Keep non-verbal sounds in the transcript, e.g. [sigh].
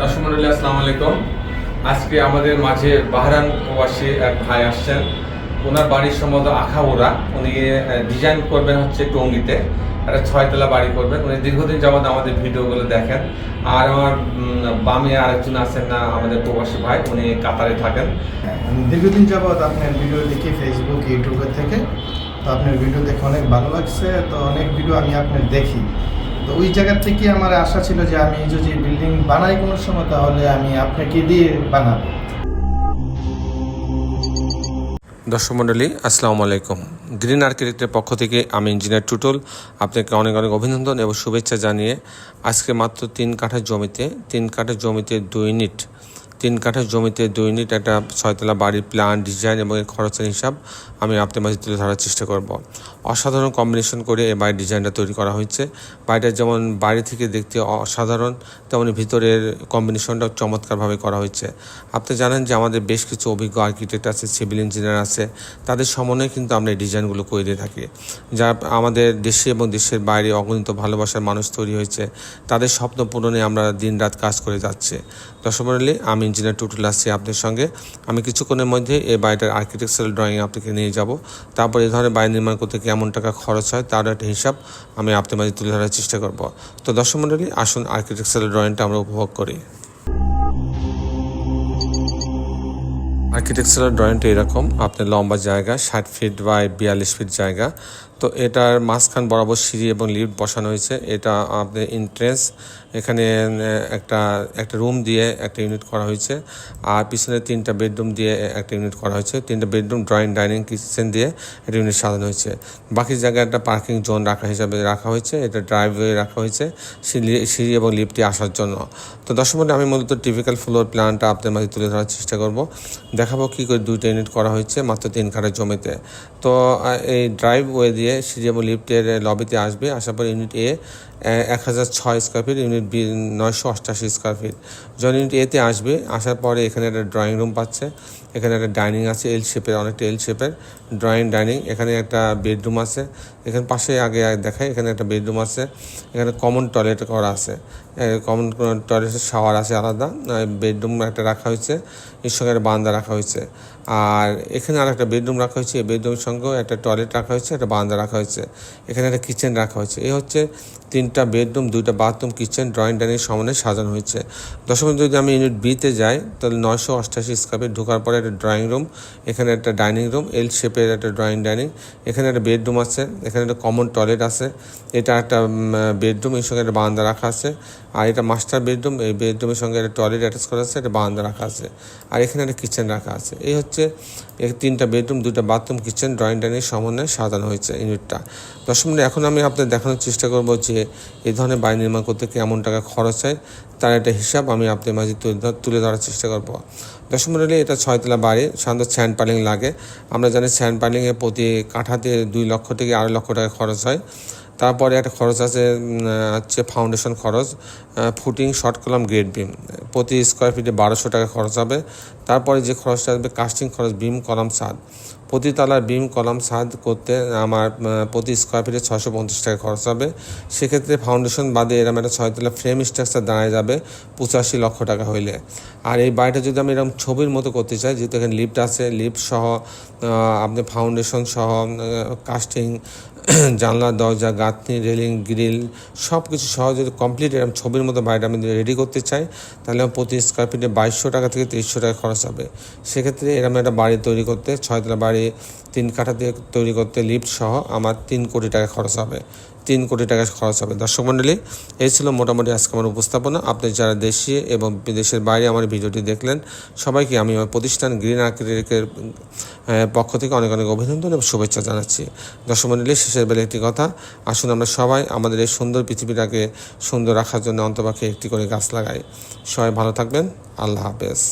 দর্শক মন্ডলী আসসালামু আলাইকুম। আজকে আমাদের মাঝে বাহরান প্রবাসী এক ভাই আসছেন। ওনার বাড়ির সম্বন্ধে আখাউড়া। উনি ডিজাইন করবেন হচ্ছে টঙ্গিতে। একটা ছয়তলা বাড়ি করবেন। উনি দীর্ঘদিন যাবত আমাদের ভিডিওগুলো দেখেন। আর আমার বামে আরেকজন আছেন না, আমাদের প্রবাসী ভাই। উনি কাতারে থাকেন। দীর্ঘদিন যাবৎ আপনার ভিডিও দেখি ফেসবুক ইউটিউবের থেকে। তো আপনার ভিডিও দেখে অনেক ভালো লাগছে। তো অনেক ভিডিও আমি আপনার দেখি। তো ওই জায়গার থেকে আমার আশা ছিল যে আমি যদি বিল্ডিং বানাই কোনো সময়, তাহলে আমি আপনাকে দিয়ে বানাবো। দর্শক মণ্ডলী, আসসালামু আলাইকুম। গ্রিন আর্কিটেক্টের পক্ষ থেকে আমি ইঞ্জিনিয়ার টুটল, আপনাকে অনেক অনেক অভিনন্দন এবং শুভেচ্ছা জানিয়ে আজকে মাত্র তিন কাঠা জমিতে, তিন কাঠা জমিতে দুই ইউনিট তিন কাঠা জমিতে ইউনিট একটা ছয়তলা বাড়ির প্ল্যান ডিজাইন এবং এর খরচের হিসাব আমি আপনার মাঝে তুলে ধরার চেষ্টা করব। অসাধারণ কম্বিনেশন করে এই বাড়ির ডিজাইনটা তৈরি করা হয়েছে। বাড়িটা যেমন বাইরে থেকে দেখতে অসাধারণ, তেমনি ভিতরের কম্বিনেশনটাও চমৎকারভাবে করা হয়েছে। আপনি জানেন যে আমাদের বেশ কিছু অভিজ্ঞ আর্কিটেক্ট আছে সিভিল ইঞ্জিনিয়ার আছে। তাদের সমন্বয়ে কিন্তু আমরা এই ডিজাইনগুলো করে থাকি। যা আমাদের দেশে এবং দেশের বাইরে অগণিত ভালোবাসার মানুষ তৈরি হয়েছে। তাদের স্বপ্ন পূরণে আমরা দিনরাত কাজ করে যাচ্ছে। দর্শক আমি ইঞ্জিনিয়ার টুটুল আসছি আপনার সঙ্গে। আমি কিছুক্ষণের মধ্যে এই বাড়িটার আর্কিটেকচারাল ড্রয়িং আপনাকে নিয়ে যাব। তারপর এই ধরনের বাড়ি নির্মাণ করতে কেমন টাকা খরচ হয় তার একটা হিসাব আমি আপনার মাঝে তুলে ধরার চেষ্টা করব। তো দর্শক মণ্ডলী, আসুন আর্কিটেকচারাল ড্রয়িংটা আমরা উপভোগ করি। আর্কিটেকচারাল ড্রয়িংটা এরকম, আপনার লম্বা জায়গা, ষাট ফিট বাই বিয়াল্লিশ ফিট জায়গা। তো এটার মাঝখান বরাবর সিঁড়ি এবং লিফট বসানো হয়েছে। এটা আপনার এন্ট্রেন্স এখানে একটা একটা রুম দিয়ে একটা ইউনিট করা হয়েছে। আর পিছনে তিনটা বেডরুম দিয়ে একটা ইউনিট করা হয়েছে। তিনটা বেডরুম ড্রয়িং ডাইনিং কিচেন দিয়ে একটা ইউনিট সাজানো হয়েছে। বাকি জায়গায় একটা পার্কিং জোন রাখা হিসাবে রাখা হয়েছে। এটা ড্রাইভওয়ে রাখা হয়েছে সিঁড়ি এবং লিফটে আসার জন্য। তো দর্শক আমি মূলত টিপিক্যাল ফ্লোর প্ল্যানটা আপনাদের মাঝে তুলে ধরার চেষ্টা করব। দেখাবো কী করে দুইটা ইউনিট করা হয়েছে মাত্র তিন কাঠের জমিতে। তো এই ড্রাইভওয়ে দিয়ে সিঁড়ি এবং লিফটের লবিতে আসবে। আসার পর ইউনিট এ এক হাজার ছয় স্কোয়ার ফিট ইউনিট বি, নয়শো অষ্টাশি স্কোয়ার ফিট যখন ইউনিট এতে আসবে, আসার পরে এখানে একটা ড্রয়িং রুম পাচ্ছে। এখানে একটা ডাইনিং আছে এল শেপের অনেকটা এল শেপের ড্রয়িং ডাইনিং এখানে একটা বেডরুম আছে। এখানে পাশে আগে দেখাই, এখানে একটা বেডরুম আছে। এখানে কমন টয়লেট করা আছে। কমন টয়লেটের শাওয়ার আছে আলাদা বেডরুম একটা রাখা হয়েছে এর সঙ্গে একটা বারান্দা রাখা হয়েছে। আর এখানে আর একটা বেডরুম রাখা হয়েছে, এই বেডরুমের সঙ্গেও একটা টয়লেট রাখা হয়েছে, একটা বান্দা রাখা হয়েছে। এখানে একটা কিচেন রাখা হয়েছে। এই হচ্ছে তিনটা বেডরুম, দুইটা বাথরুম, কিচেন, ড্রয়িং, ডাইনিং সমানে সাজানো হয়েছে। দশম যদি আমি ইউনিট বিতে যাই, তাহলে নয়শো অষ্টাশি স্কোয়ার ফিট ঢোকার পরে একটা ড্রয়িং রুম এখানে একটা ডাইনিং রুম এল শেপের একটা ড্রয়িং ডাইনিং এখানে একটা বেডরুম আছে, এখানে একটা কমন টয়লেট আছে, এটা একটা বেডরুম এর সঙ্গে একটা বারান্দা রাখা আছে, আর এটা মাস্টার বেডরুম এই বেডরুমের সঙ্গে একটা টয়লেট অ্যাটাচ করা আছে, একটা বারান্দা রাখা আছে, আর এখানে একটা কিচেন রাখা আছে। এই হচ্ছে তিনটা বেডরুম দুটো বাথরুম কিচেন ড্রয়িং ডাইনিং সমন্বয়ে সাজানো হয়েছে ইউনিটটা। দশ মিনিট এখন আমি আপনাদের দেখানোর চেষ্টা করব যে এই ধরনের বাড়ি নির্মাণ করতে কেমন টাকা খরচ হয়, তার একটা হিসাব আমি আপনাদের মাঝে তুলে ধর- তুলে ধরার চেষ্টা করব। দশম মিনিটে এটা ছয়তলা বাড়ি, সাধারণত স্যান্ড পালিং লাগে। আমরা জানি স্যান্ড পালিংয়ে প্রতি কাঠাতে দুই লক্ষ থেকে আড়াই লক্ষ টাকা খরচ হয়। তারপরে একটা খরচ আছে হচ্ছে ফাউন্ডেশন খরচ footing short column grade beam প্রতি স্কোয়ার ফিটে বারোশো টাকা খরচ হবে। তারপরে যে খরচটা আসবে কাস্টিং খরচ বিম কলাম ছাদ প্রতি তলার বিম কলাম ছাদ করতে আমার প্রতি স্কোয়ার ফিটে ছশো পঞ্চাশ টাকা খরচ হবে। সেক্ষেত্রে ফাউন্ডেশন বাদে এরকম একটা ছয়তলা ফ্রেম স্ট্রাকচার দাঁড়ায় যাবে পঁচাশি লক্ষ টাকা হইলে। আর এই বাড়িটা যদি আমি এরকম ছবির মতো করতে চাই, যেহেতু এখানে লিফট আছে লিফট সহ আপনি ফাউন্ডেশন সহ কাস্টিং [clears throat] জানলা, দরজা, গাঁথনি রেলিং গ্রিল সব কিছু সহ যদি কমপ্লিট এরকম ছবির মতো বাড়িটা আমি রেডি করতে চাই, তাহলে প্রতি স্কোয়ার ফিটে বাইশশো টাকা থেকে তেইশশো টাকা খরচ হবে। সেক্ষেত্রে এরকম একটা বাড়ি তৈরি করতে, ছয়তলা বাড়ি, তিন কাঠা দিয়ে তৈরি করতে লিফট সহ আমার তিন কোটি টাকা খরচ হবে। তিন কোটি টাকা খরচ হবে। দর্শক মণ্ডলী, এই ছিল মোটামুটি আজকে আমার উপস্থাপনা। আপনি যারা দেশে এবং বিদেশের বাইরে আমার ভিডিওটি দেখলেন, সবাইকে আমি আমার প্রতিষ্ঠান গ্রিন আর্কিটেক্টের পক্ষ থেকে অনেক অনেক অভিনন্দন এবং শুভেচ্ছা জানাচ্ছি। দর্শক মণ্ডলী, শেষের বেলা একটি কথা, আসুন আমরা সবাই আমাদের এই সুন্দর পৃথিবীটাকে সুন্দর রাখার জন্য অন্তপাখে একটি করে গাছ লাগাই। সবাই ভালো থাকবেন। আল্লাহ হাফেজ।